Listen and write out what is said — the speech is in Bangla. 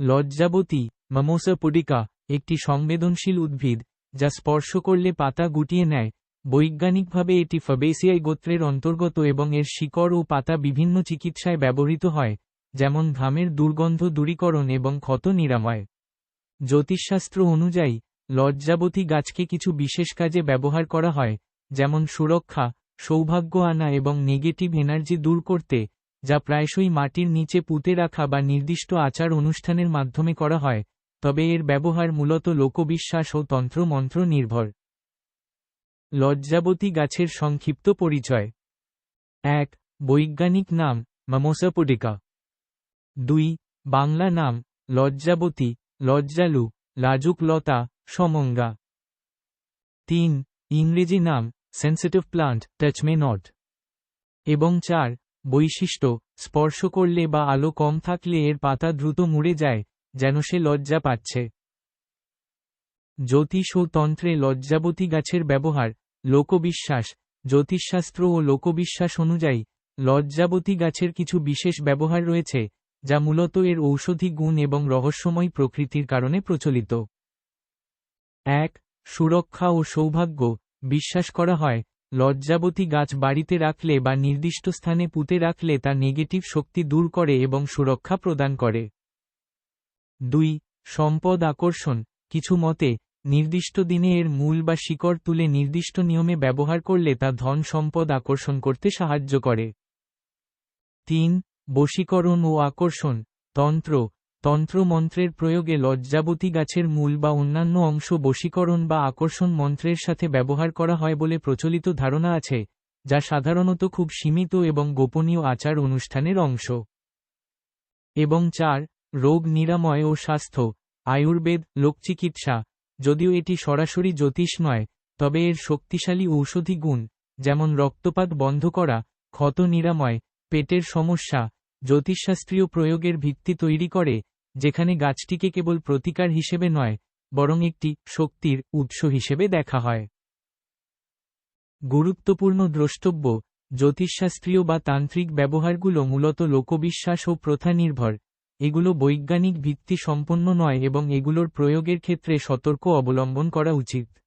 লজ্জাবতী, মামোসা পুডিকা, একটি সংবেদনশীল উদ্ভিদ, যা স্পর্শ করলে পাতা গুটিয়ে নেয়। বৈজ্ঞানিকভাবে এটি ফাবেসিয়াই গোত্রের অন্তর্গত এবং এর শিকড় ও পাতা বিভিন্ন চিকিৎসায় ব্যবহৃত হয়, যেমন ঘামের দুর্গন্ধ দূরীকরণ এবং ক্ষত নিরাময়। জ্যোতিষশাস্ত্র অনুযায়ী, লজ্জাবতী গাছকে কিছু বিশেষ কাজে ব্যবহার করা হয়, যেমন সুরক্ষা, সৌভাগ্য আনা এবং নেগেটিভ এনার্জি দূর করতে যা প্রায়শই মাটির নিচে পুঁতে রাখা বা নির্দিষ্ট আচার অনুষ্ঠানের মাধ্যমে করা হয়, তবে এর ব্যবহার মূলত লোকবিশ্বাস ও তন্ত্রমন্ত্র নির্ভর। লজ্জাবতী গাছের সংক্ষিপ্ত পরিচয়। এক, বৈজ্ঞানিক নাম মামোসাপুডিকা। দুই, বাংলা নাম লজ্জাবতী, লজ্জালু লাজুক লতা সমঙ্গা। তিন, ইংরেজি নাম সেন্সিটিভ প্লান্ট টাচমে নট এবং চার বৈশিষ্ট্য, স্পর্শ করলে বা আলো কম থাকলে এর পাতা দ্রুত মুড়ে যায়, যেন সে লজ্জা পাচ্ছে। জ্যোতিষ ও তন্ত্রে লজ্জাবতী গাছের ব্যবহার, লোকবিশ্বাস, জ্যোতিষশাস্ত্র ও লোকবিশ্বাস অনুযায়ী, লজ্জাবতী গাছের কিছু বিশেষ ব্যবহার রয়েছে, যা মূলত এর ঔষধি গুণ এবং রহস্যময় প্রকৃতির কারণে প্রচলিত। এক, সুরক্ষা ও সৌভাগ্য, বিশ্বাস করা হয় লজ্জাবতী গাছ বাড়িতে রাখলে বা নির্দিষ্ট স্থানে পুঁতে রাখলে তা নেগেটিভ শক্তি দূর করে এবং সুরক্ষা প্রদান করে। দুই, সম্পদ আকর্ষণ। কিছু মতে, নির্দিষ্ট দিনে এর মূল বা শিকড় তুলে নির্দিষ্ট নিয়মে ব্যবহার করলে তা ধন সম্পদ আকর্ষণ করতে সাহায্য করে। তিন, বশীকরণ ও আকর্ষণ। তন্ত্র তন্ত্রমন্ত্রের প্রয়োগে লজ্জাবতী গাছের মূল বা অন্যান্য অংশ বশীকরণ বা আকর্ষণ মন্ত্রের সাথে ব্যবহার করা হয় বলে প্রচলিত ধারণা আছে, যা সাধারণত খুব সীমিত এবং গোপনীয় আচার অনুষ্ঠানের অংশ। এবং চার, রোগ নিরাময় ও স্বাস্থ্য, আয়ুর্বেদ, লোকচিকিৎসা। যদিও এটি সরাসরি জ্যোতিষ নয়, তবে এর শক্তিশালী ঔষধি গুণ, যেমন রক্তপাত বন্ধ করা, ক্ষত নিরাময়, পেটের সমস্যা, জ্যোতিষশাস্ত্রীয় প্রয়োগের ভিত্তি তৈরি করে যেখানে গাছটিকে কেবল প্রতিকার হিসেবে নয়, বরং একটি শক্তির উৎস হিসেবে দেখা হয়। গুরুত্বপূর্ণ দ্রষ্টব্য, জ্যোতিষশাস্ত্রীয় বা তান্ত্রিক ব্যবহারগুলো মূলত লোকবিশ্বাস ও প্রথা নির্ভর। এগুলো বৈজ্ঞানিক ভিত্তি সম্পন্ন নয় এবং এগুলোর প্রয়োগের ক্ষেত্রে সতর্ক অবলম্বন করা উচিত।